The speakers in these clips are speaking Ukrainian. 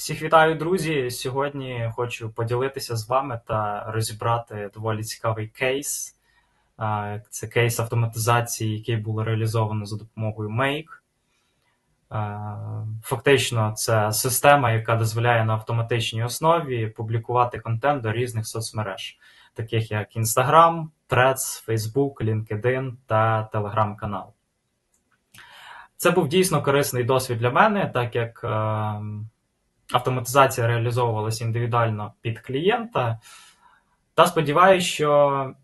Всіх вітаю, друзі! Сьогодні хочу поділитися з вами та розібрати доволі цікавий кейс. Це кейс автоматизації, який було реалізовано за допомогою Make. Фактично, це система, яка дозволяє на автоматичній основі публікувати контент до різних соцмереж, таких як Instagram, Threads, Facebook, LinkedIn та Telegram канал. Це був дійсно корисний досвід для мене, так як. Автоматизація реалізовувалася індивідуально під клієнта. Та сподіваюся, що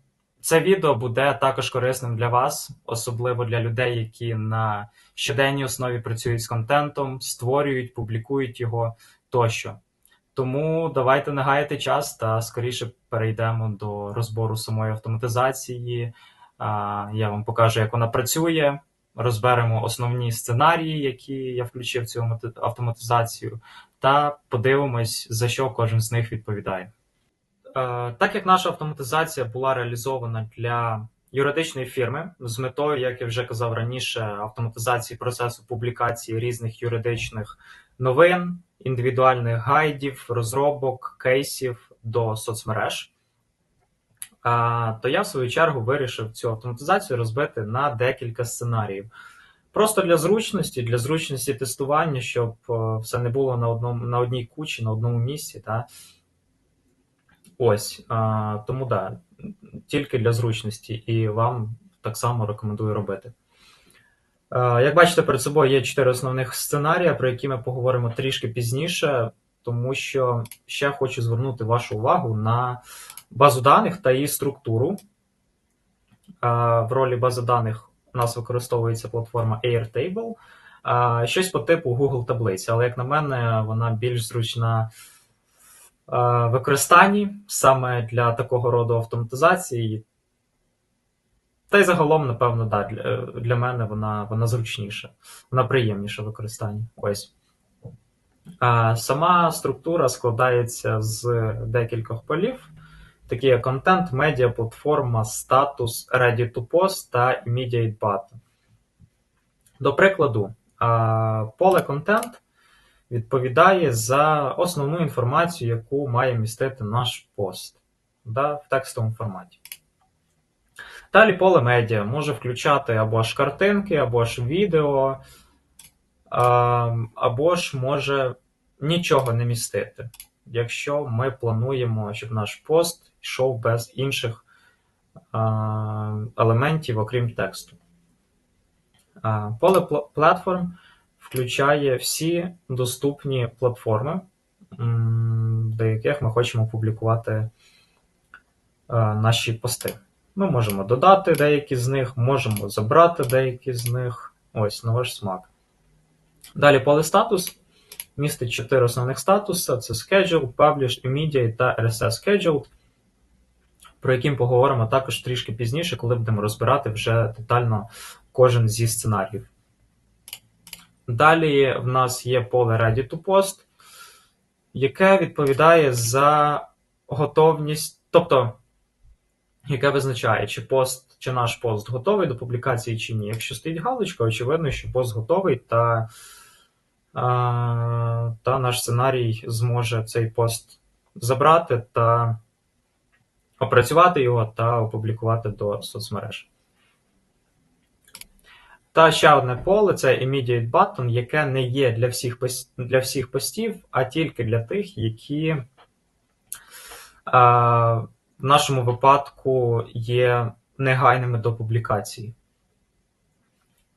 це відео буде також корисним для вас, особливо для людей, які на щоденній основі працюють з контентом, створюють, публікують його тощо. Тому давайте не гаяти час та скоріше перейдемо до розбору самої автоматизації. Я вам покажу, як вона працює. Розберемо основні сценарії, які я включив в цю автоматизацію, та подивимось, за що кожен з них відповідає. Е, так як наша автоматизація була реалізована для юридичної фірми з метою, як я вже казав раніше, автоматизації процесу публікації різних юридичних новин, індивідуальних гайдів, розробок, кейсів до соцмереж, то я в свою чергу вирішив цю автоматизацію розбити на декілька сценаріїв. Просто для зручності, для зручності тестування, щоб е, все не було на одному на одній кучі, на одному місці. Та? Ось. Тому да, тільки для зручності, і вам так само рекомендую робити. Як бачите, перед собою є чотири основних сценарії, про які ми поговоримо трішки пізніше, тому що ще хочу звернути вашу увагу на базу даних та її структуру. В ролі бази даних у нас використовується платформа Airtable, щось по типу Google таблиці, але, як на мене, вона більш зручна в використанні саме для такого роду автоматизації. Та й загалом, напевно, да, для для мене вона вона зручніша, вона приємніша в використанні. Ось. Сама структура складається з декількох полів такі як контент, медіа, платформа, статус, ready to post та immediate button. До прикладу, поле контент відповідає за основну інформацію, яку має містити наш пост да, в текстовому форматі. Далі поле медіа може включати або ж картинки, або ж відео, або ж може нічого не містити якщо ми плануємо, щоб наш пост йшов без інших елементів, окрім тексту. Поле платформ включає всі доступні платформи, до яких ми хочемо публікувати наші пости. Ми можемо додати деякі з них, можемо забрати деякі з них. Ось на ваш смак. Далі поле статус містить чотири основних статуси: це Schedule, Publish, Immediate та RSS Scheduled, про які ми поговоримо також трішки пізніше, коли будемо розбирати вже детально кожен зі сценаріїв. Далі в нас є поле Ready to Post, яке відповідає за готовність, тобто, яке визначає, чи пост, чи наш пост готовий до публікації, чи ні. Якщо стоїть галочка, очевидно, що пост готовий та та наш сценарій зможе цей пост забрати та опрацювати його та опублікувати до соцмереж. Та ще одне поле це Immediate Button, яке не є для всіх для всіх постів, а тільки для тих, які а, в нашому випадку є негайними до публікації.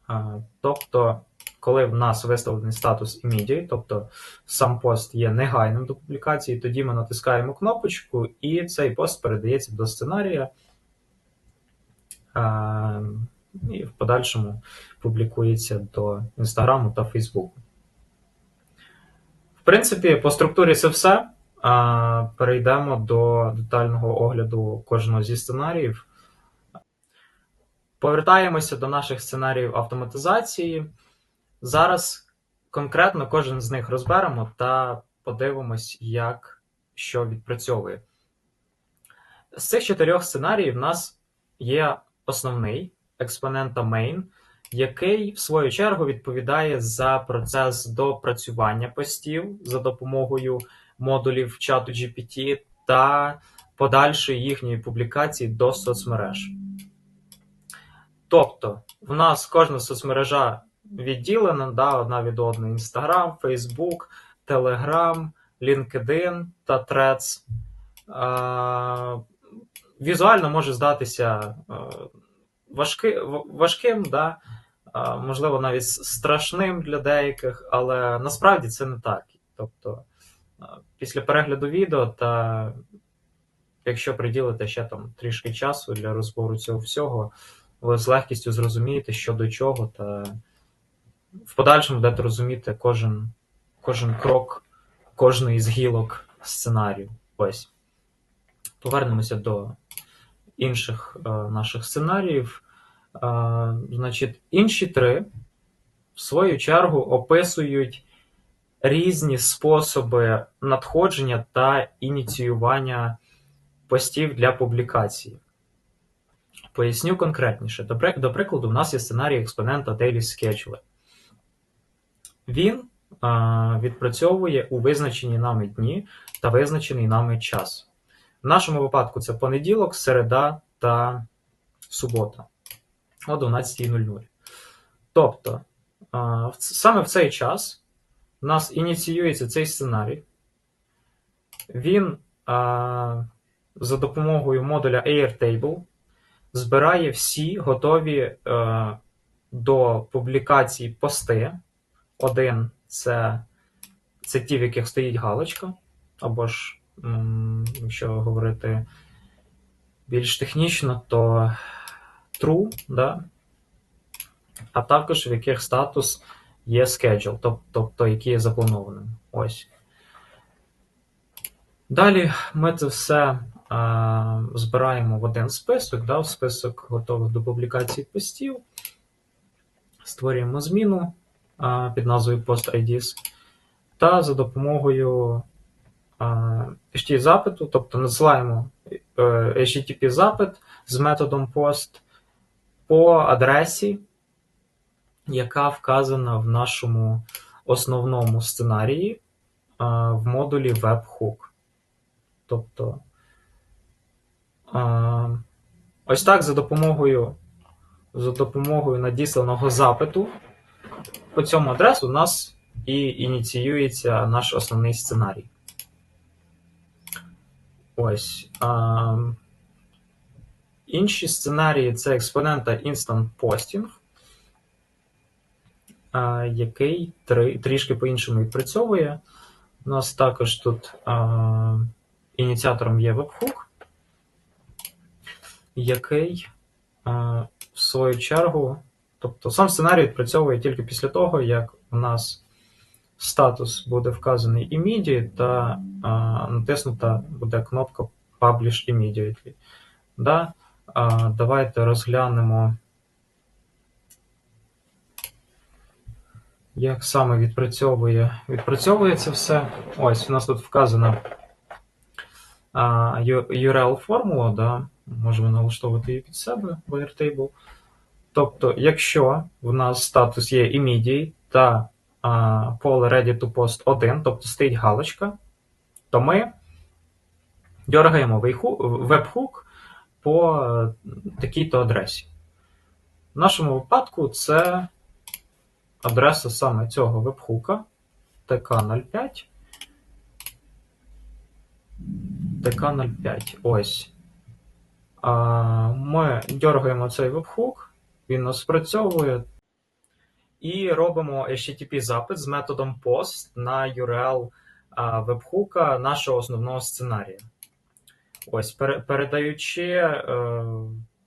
А, тобто коли в нас виставлений статус immediate, тобто сам пост є негайним до публікації, тоді ми натискаємо кнопочку, і цей пост передається до сценарія. І в подальшому публікується до Інстаграму та Фейсбуку. В принципі, по структурі це все. Перейдемо до детального огляду кожного зі сценаріїв. Повертаємося до наших сценаріїв автоматизації. Зараз конкретно кожен з них розберемо та подивимось, як що відпрацьовує. З цих чотирьох сценаріїв в нас є основний експонента main, який в свою чергу відповідає за процес допрацювання постів за допомогою модулів чату GPT та подальшої їхньої публікації до соцмереж. Тобто, в нас кожна соцмережа відділена да, одна від одної: Instagram, Facebook, Telegram, LinkedIn та Threads. Візуально може здатися е, важки, важким, да, можливо, навіть страшним для деяких, але насправді це не так. Тобто, е, після перегляду відео та якщо приділите ще там трішки часу для розбору цього всього, ви з легкістю зрозумієте, що до чого, та в подальшому будете розуміти кожен, кожен крок кожної з гілок сценарію. Ось. Повернемося до інших е, наших сценаріїв. Е, значить, інші три, в свою чергу, описують різні способи надходження та ініціювання постів для публікації. Поясню конкретніше. До прикладу, у нас є сценарій експонента Daily Scheduler. Він відпрацьовує у визначені нами дні та визначений нами час. В нашому випадку це понеділок, середа та субота о 12.00. Тобто, саме в цей час у нас ініціюється цей сценарій. Він за допомогою модуля Airtable збирає всі готові е, до публікації пости. Один це це ті, в яких стоїть галочка, або ж, якщо говорити більш технічно, то true, да? а також в яких статус є schedule, тобто який є запланованим. Ось. Далі ми це все збираємо в один список, да, в список готових до публікації постів, створюємо зміну під назвою PostIDs, та за допомогою http запиту, тобто надсилаємо е, http запит з методом POST по адресі, яка вказана в нашому основному сценарії в модулі Webhook. Тобто Ось так за допомогою за допомогою надісланого запиту по цьому адресу у нас і ініціюється наш основний сценарій. Ось. А, Інші сценарії це експонента Instant Posting, а, який три, трішки по-іншому відпрацьовує. У нас також тут а, ініціатором є Webhook який, в свою чергу, тобто сам сценарій відпрацьовує тільки після того, як у нас статус буде вказаний immediate та натиснута буде кнопка Publish Immediately. Да? Давайте розглянемо, як саме відпрацьовує. Відпрацьовує це все. Ось, у нас тут вказана URL-формула. да? можемо налаштовувати її під себе в Airtable. Тобто, якщо в нас статус є immediate та а, поле Ready to Post 1, тобто стоїть галочка, то ми дергаємо веб-хук по такій-то адресі. В нашому випадку це адреса саме цього веб-хука tk05. tk05. Ось. Ми дергаємо цей вебхук, він нас спрацьовує. І робимо http запит з методом POST на URL вебхука нашого основного сценарія. Ось, передаючи е,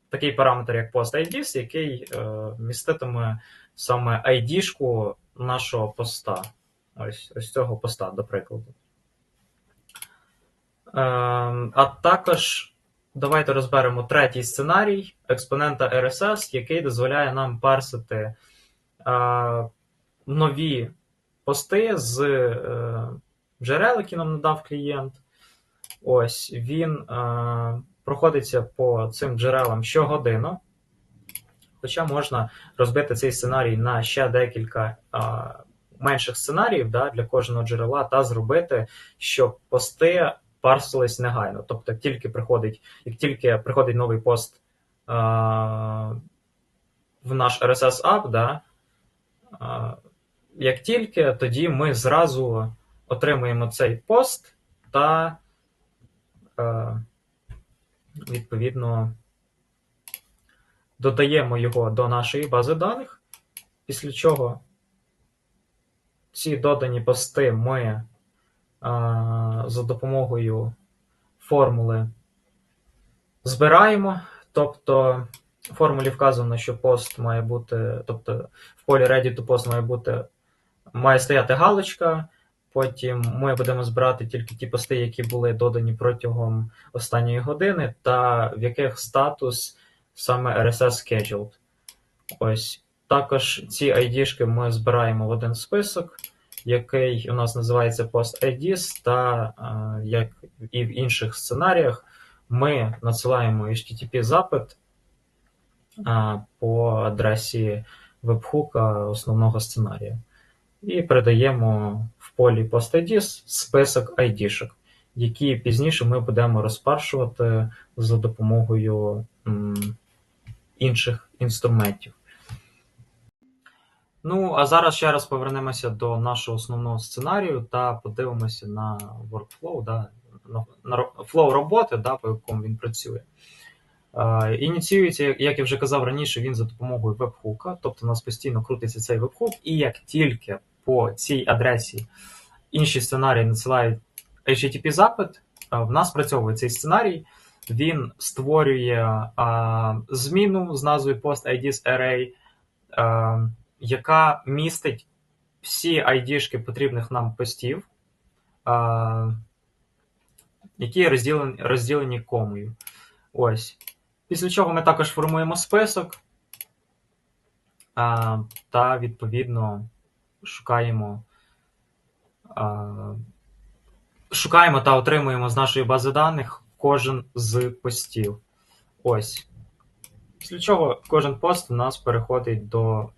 такий параметр, як PostIDs, який е, міститиме саме ID-шку нашого поста. Ось ось цього поста, до прикладу. Е, а також Давайте розберемо третій сценарій експонента RSS, який дозволяє нам парсити е, нові пости з е, джерел, які нам надав клієнт. Ось він е, проходиться по цим джерелам щогодину. Хоча можна розбити цей сценарій на ще декілька а, менших сценаріїв да, для кожного джерела та зробити, щоб пости парсились негайно. Тобто, як тільки приходить, як тільки приходить новий пост а, в наш RSS App, да, а, як тільки, тоді ми зразу отримуємо цей пост та е, відповідно додаємо його до нашої бази даних, після чого ці додані пости ми е, за допомогою формули збираємо. Тобто в формулі вказано, що пост має бути, тобто в полі ready to post має бути, має стояти галочка. Потім ми будемо збирати тільки ті пости, які були додані протягом останньої години, та в яких статус саме RSS scheduled. Ось. Також ці ID-шки ми збираємо в один список, який у нас називається Post IDs, та е, як і в інших сценаріях, ми надсилаємо HTTP запит е, по адресі вебхука основного сценарія. І передаємо в полі PostIDs список ID-шок, які пізніше ми будемо розпаршувати за допомогою інших інструментів. Ну, а зараз ще раз повернемося до нашого основного сценарію та подивимося на workflow, да, на, flow роботи, да, по якому він працює. Е, Ініціюється, як- я вже казав раніше, він за допомогою вебхука, тобто у нас постійно крутиться цей вебхук, і як тільки по цій адресі інші сценарії надсилають HTTP запит, е, в нас працьовує цей сценарій, він створює а, зміну з назвою PostIDs Array, е, яка містить всі ID-шки потрібних нам постів, які розділені, розділені комою. Ось. Після чого ми також формуємо список та відповідно шукаємо, шукаємо та отримуємо з нашої бази даних кожен з постів. Ось. Після чого кожен пост у нас переходить до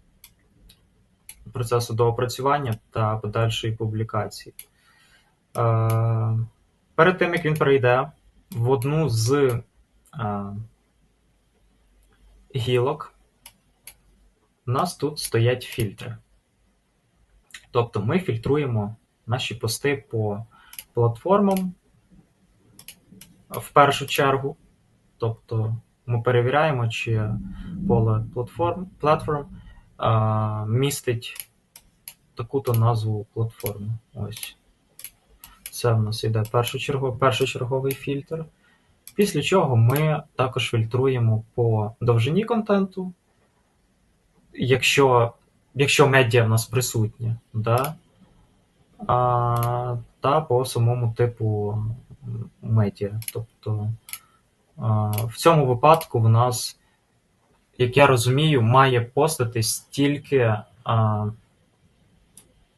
процесу доопрацювання та подальшої публікації. Е, перед тим, як він перейде в одну з е, гілок, у нас тут стоять фільтри. Тобто ми фільтруємо наші пости по платформам в першу чергу. Тобто ми перевіряємо, чи поле платформ, платформ а, містить таку-то назву платформи. Ось. Це в нас йде першочерговий, першочерговий фільтр. Після чого ми також фільтруємо по довжині контенту, якщо, якщо медіа в нас присутнє, да? а, та по самому типу медіа. Тобто а, в цьому випадку в нас, як я розумію, має постатись тільки а,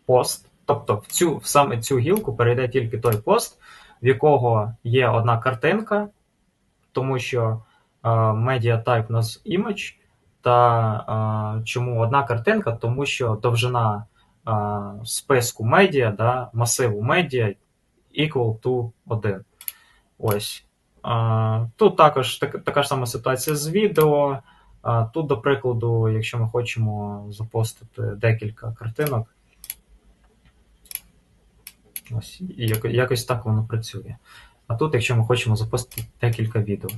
пост. Тобто в цю, в саме цю гілку перейде тільки той пост, в якого є одна картинка, тому що media type у нас image, та е, чому одна картинка? Тому що довжина е, списку медіа, да, масиву медіа equal to 1. Ось. Е, тут також так, така ж сама ситуація з відео. Е, тут, до прикладу, якщо ми хочемо запостити декілька картинок, ось, і якось так воно працює. А тут, якщо ми хочемо запостити декілька відео.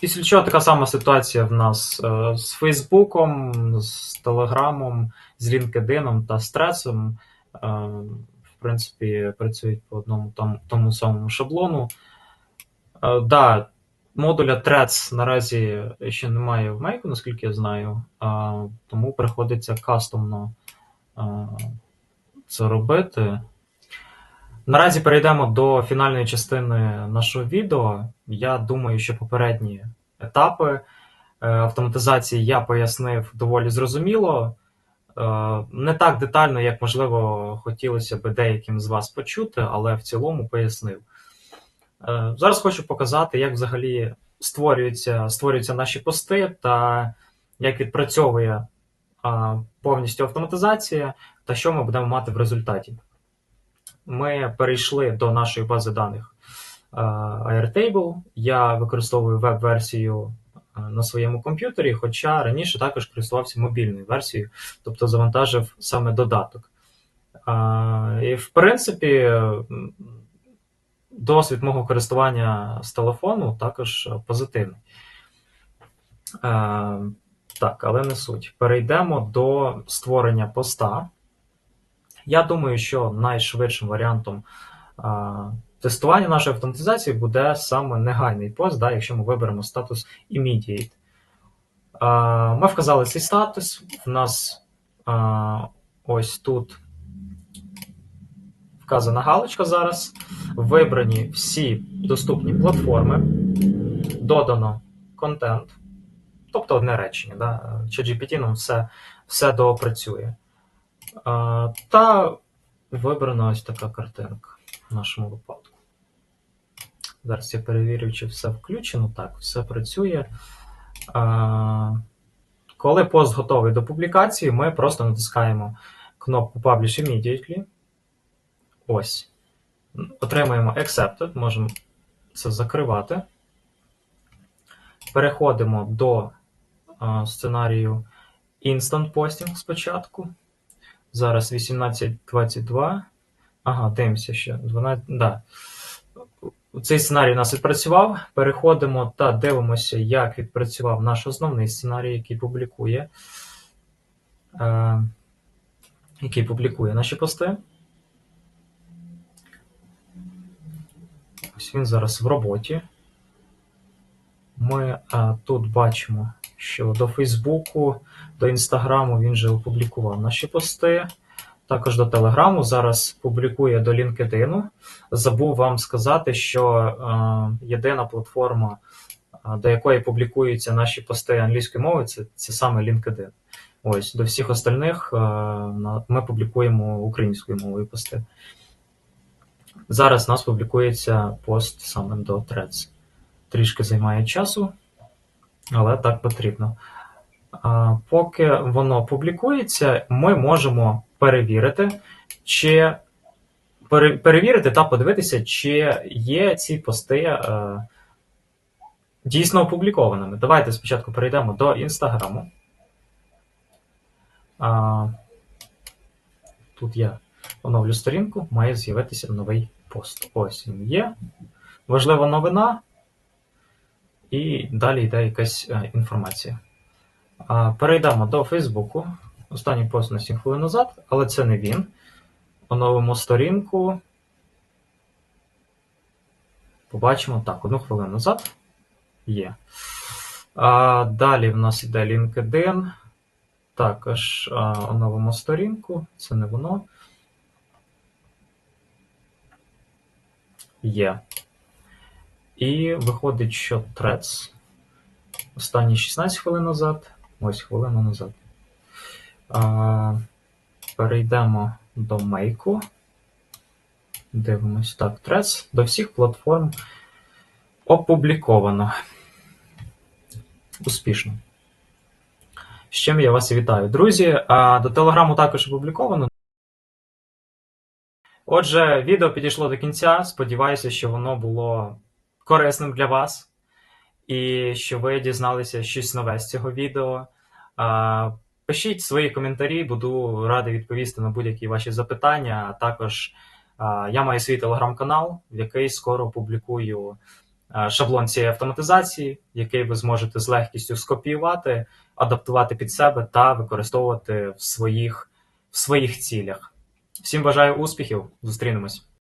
Після чого така сама ситуація в нас е, з Фейсбуком, з Телеграмом, з LinkedIn та з Тресом. Е, в принципі, працюють по одному тому, тому самому шаблону. Е, да, модуля Threads наразі ще немає в Make, наскільки я знаю, е, тому приходиться кастомно е, це робити. Наразі перейдемо до фінальної частини нашого відео. Я думаю, що попередні етапи е, автоматизації я пояснив доволі зрозуміло. Е, Не так детально, як можливо хотілося б деяким з вас почути, але в цілому пояснив. Е, Зараз хочу показати, як взагалі створюються, створюються наші пости та як відпрацьовує повністю автоматизація та що ми будемо мати в результаті. Ми перейшли до нашої бази даних Airtable. Я використовую веб-версію на своєму комп'ютері, хоча раніше також користувався мобільною версією, тобто завантажив саме додаток. І, в принципі, досвід мого користування з телефону також позитивний. Е, Так, але не суть. Перейдемо до створення поста. Я думаю, що найшвидшим варіантом а, тестування нашої автоматизації буде саме негайний пост, да, якщо ми виберемо статус Immediate. А, Ми вказали цей статус. В нас а, ось тут вказана галочка зараз. Вибрані всі доступні платформи, додано контент, тобто одне речення. Да? ChatGPT нам все, все доопрацює. Та вибрана ось така картинка в нашому випадку. Зараз я перевірю, чи все включено. Так, все працює. Коли пост готовий до публікації, ми просто натискаємо кнопку Publish Immediately. Ось. Отримаємо Accepted, можемо це закривати. Переходимо до а, сценарію Instant Posting спочатку. Зараз 18.22. Ага, дивимося ще. 12, да. Цей сценарій у нас відпрацював. Переходимо та дивимося, як відпрацював наш основний сценарій, який публікує, е, який публікує наші пости. Ось він зараз в роботі. Ми а, тут бачимо, що до Фейсбуку, до Інстаграму він вже опублікував наші пости. Також до Телеграму. Зараз публікує до LinkedIn. Забув вам сказати, що е, єдина платформа, до якої публікуються наші пости англійської мови, це, це саме LinkedIn. Ось, до всіх остальних е, ми публікуємо українською мовою пости. Зараз у нас публікується пост саме до Threads. Трішки займає часу, але так потрібно. Поки воно публікується, ми можемо перевірити, чи перевірити та подивитися, чи є ці пости е, дійсно опублікованими. Давайте спочатку перейдемо до Інстаграму. Тут я оновлю сторінку, має з'явитися новий пост. Ось він є. Важлива новина. І далі йде якась е, інформація. Перейдемо до Фейсбуку. Останній пост на 7 хвилин назад, але це не він. Оновимо сторінку. Побачимо так, одну хвилину назад є. А, Далі в нас йде LinkedIn. Також а, оновимо сторінку. Це не воно. Є. І виходить, що Threads. Останні 16 хвилин назад. Ось хвилину назад. А, Перейдемо до Make. Дивимось так, Threads. До всіх платформ опубліковано. Успішно. З чим я вас вітаю, друзі. До Телеграму також опубліковано. Отже, відео підійшло до кінця. Сподіваюся, що воно було корисним для вас і що ви дізналися щось нове з цього відео. Пишіть свої коментарі, буду радий відповісти на будь-які ваші запитання. А також я маю свій телеграм-канал, в який скоро публікую шаблон цієї автоматизації, який ви зможете з легкістю скопіювати, адаптувати під себе та використовувати в своїх, в своїх цілях. Всім бажаю успіхів, зустрінемось!